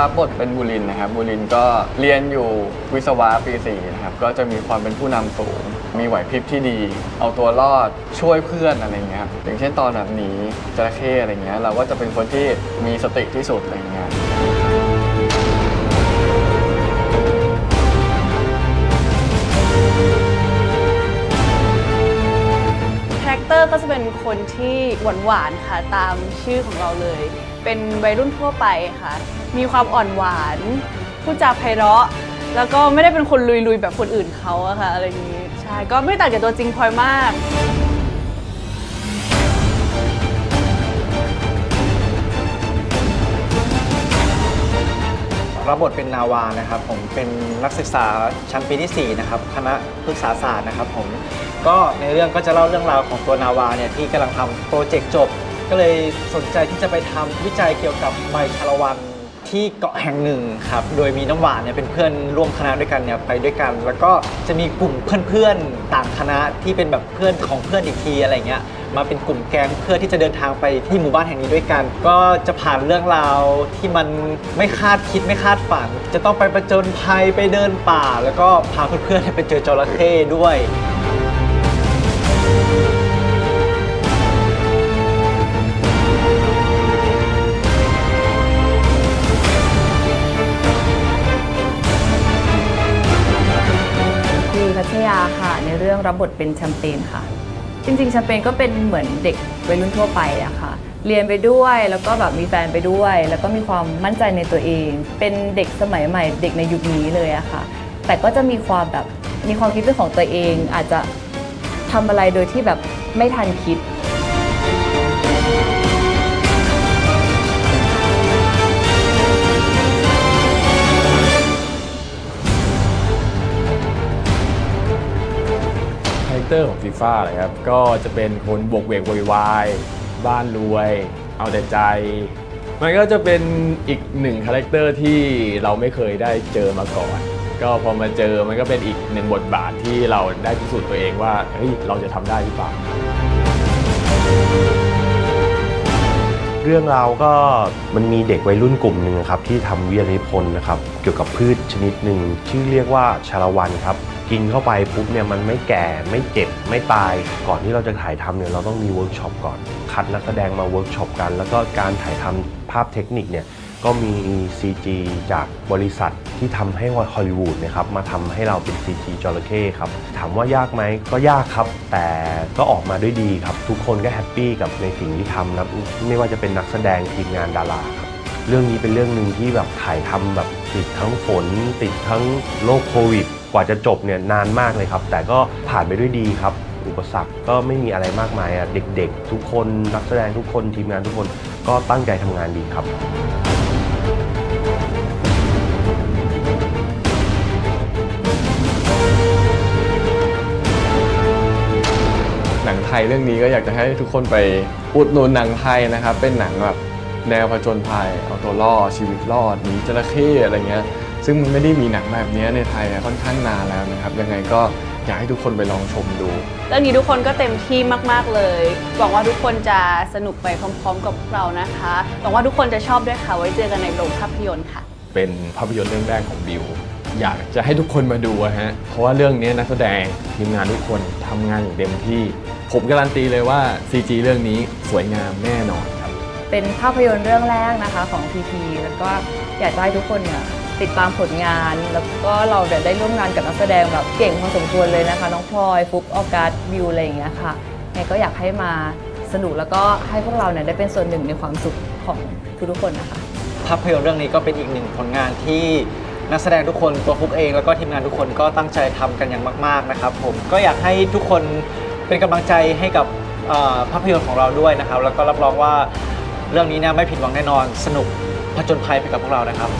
รับบทเป็นบุรินนะครับบุรินก็เรียนอยู่วิศวะปีสี่นะครับก็จะมีความเป็นผู้นำสูง มีไหวพริบที่ดี เอาตัวรอดช่วยเพื่อนอะไรเงี้ยครับอย่างเช่นตอนแบบหนีจระเข้อะไรเงี้ยเราก็จะเป็นคนที่มีสติที่สุดอะไรเงี้ย เตอร์ก็จะเป็นคนที่หวานๆค่ะตามชื่อของเราเลย เป็นวัยรุ่นทั่วไปค่ะ มีความอ่อนหวานพูดจาไพเราะ แล้วก็ไม่ได้เป็นคนลุยๆแบบคนอื่นเขาอะค่ะอะไรอย่างนี้ใช่ก็ไม่ต่างจากตัวจริงพลอยมาก รับบทเป็นนาวานะครับผมเป็นนักศึกษาชั้นปีที่ 4 นะครับ คณะพฤกษาศาสตร์นะครับผม ก็ในเรื่องก็จะเล่าเรื่องราวของตัวนาวาเนี่ยที่กำลังทำโปรเจกต์จบ ก็เลยสนใจที่จะไปทำวิจัยเกี่ยวกับใบชาละวันที่เกาะแห่งหนึ่งครับ โดยมีน้ำหวานเนี่ยเป็นเพื่อนร่วมคณะด้วยกันเนี่ยไปด้วยกัน แล้วก็จะมีกลุ่มเพื่อนๆต่างคณะที่เป็นแบบเพื่อนของเพื่อนอีกทีอะไรเงี้ยมาเป็นกลุ่มแก๊งเพื่อที่จะเดินทางไปที่หมู่บ้านแห่งนี้ด้วยกัน ก็จะผ่านเรื่องราวที่มันไม่คาดคิดไม่คาดฝัน จะต้องไปประจนภัยไปเดินป่า แล้วก็พาเพื่อนๆไปเจอจระเข้ด้วย ชยาค่ะ ในเรื่องรับบทเป็นแชมเปญค่ะ จริงๆแชมเปญก็เป็นเหมือนเด็กวัยรุ่นทั่วไปอะค่ะ เรียนไปด้วยแล้วก็แบบมีแฟนไปด้วย แล้วก็มีความมั่นใจในตัวเอง เป็นเด็กสมัยใหม่ เด็กในยุคนี้เลยอะค่ะ แต่ก็จะมีความแบบมีความคิดเป็นของตัวเอง อาจจะทำอะไรโดยที่แบบไม่ทันคิด เตอร์ของฟีฟ่าเลยครับ ก็จะเป็นคนบวกเวกโวยวาย บ้านรวย เอาแต่ใจ มันก็จะเป็นอีกหนึ่งคาแรคเตอร์ที่เราไม่เคยได้เจอมาก่อน ก็พอมาเจอมันก็เป็นอีกหนึ่งบทบาทที่เราได้พิสูจน์ตัวเองว่าเฮ้ยเราจะทำได้หรือเปล่า เรื่องราวก็มันมีเด็กวัยรุ่นกลุ่มหนึ่งครับที่ทำวิทยานิพนธ์นะครับเกี่ยวกับพืชชนิดหนึ่งชื่อเรียกว่าชาละวันครับ กินเข้าไปปุ๊บเนี่ยมันไม่แก่ไม่เจ็บไม่ตาย ก่อนที่เราจะถ่ายทำเนี่ยเราต้องมีเวิร์กช็อปก่อน คัดนักแสดงมาเวิร์กช็อปกัน แล้วก็การถ่ายทำภาพเทคนิคเนี่ย ก็มี CG จากบริษัทที่ทำให้ฮอลลีวูดนะครับมาทำให้เราเป็น CG จระเข้ครับถามว่ายากไหมก็ยากครับ แต่ก็ออกมาด้วยดีครับ ทุกคนก็แฮปปี้กับในสิ่งที่ทำนะไม่ว่าจะเป็นนักแสดงทีมงานดาราครับเรื่องนี้เป็นเรื่องหนึ่งที่แบบถ่ายทำแบบติดทั้งฝน ติดทั้งโรคโควิด กว่าจะจบเนี่ยนานมากเลยครับ แต่ก็ผ่านไปด้วยดีครับ อุปสรรคก็ไม่มีอะไรมากมายอะเด็กๆ ทุกคนนักแสดงทุกคนทีมงานทุกคนก็ตั้งใจทำงานดีครับ ไทยเรื่องนี้ก็อยากจะให้ทุกคนไปอุดหนุนหนังไทยนะครับ เป็นหนังแบบแนวผจญภัยเอาตัวรอดชีวิตรอดหนีจระเข้อะไรเงี้ย ซึ่งมันไม่ได้มีหนังแบบนี้ในไทยอะค่อนข้างนานแล้วนะครับ ยังไงก็อยากให้ทุกคนไปลองชมดู เรื่องนี้ทุกคนก็เต็มที่มาก ๆ เลย หวังว่าทุกคนจะสนุกไปพร้อม ๆ กับพวกเรานะคะ หวังว่าทุกคนจะชอบด้วยค่ะ ไว้เจอกันในโรงภาพยนตร์ค่ะ เป็นภาพยนตร์เรื่องแรกของบิว อยากจะให้ทุกคนมาดูอะฮะ เพราะว่าเรื่องนี้นักแสดงทีมงานทุกคนทำงานอย่างเต็มที่ ผมการันตีเลยว่า CG เรื่องนี้สวยงามแน่นอนครับ เป็นภาพยนตร์เรื่องแรกนะคะของ PP แล้วก็อยากจะให้ทุกคนเนี่ยติดตามผลงาน แล้วก็เราเดี๋ยวได้ร่วมงานกับนักแสดงแบบเก่งพอสมควรเลยนะคะ น้องพลอยฟุกออกัสบิวอะไรอย่างเงี้ยค่ะยังไงก็อยากให้มาสนุกแล้วก็ให้พวกเราเนี่ยได้เป็นส่วนหนึ่งในความสุขของทุกๆคนนะคะ ภาพยนตร์เรื่องนี้ก็เป็นอีกหนึ่งผลงานที่ นักแสดงทุกคนตัวฟุกเอง แล้วก็ทีมงานทุกคนก็ตั้งใจทำกันอย่างมาก ๆนะครับผมก็อยากให้ทุกคนเป็นกำลังใจให้กับเอ่อภาพยนตร์ของเราด้วยนะครับ แล้วก็รับรองว่าเรื่องนี้เนี่ยไม่ผิดหวังแน่นอนสนุกผจญภัยไปกับพวกเรานะครับ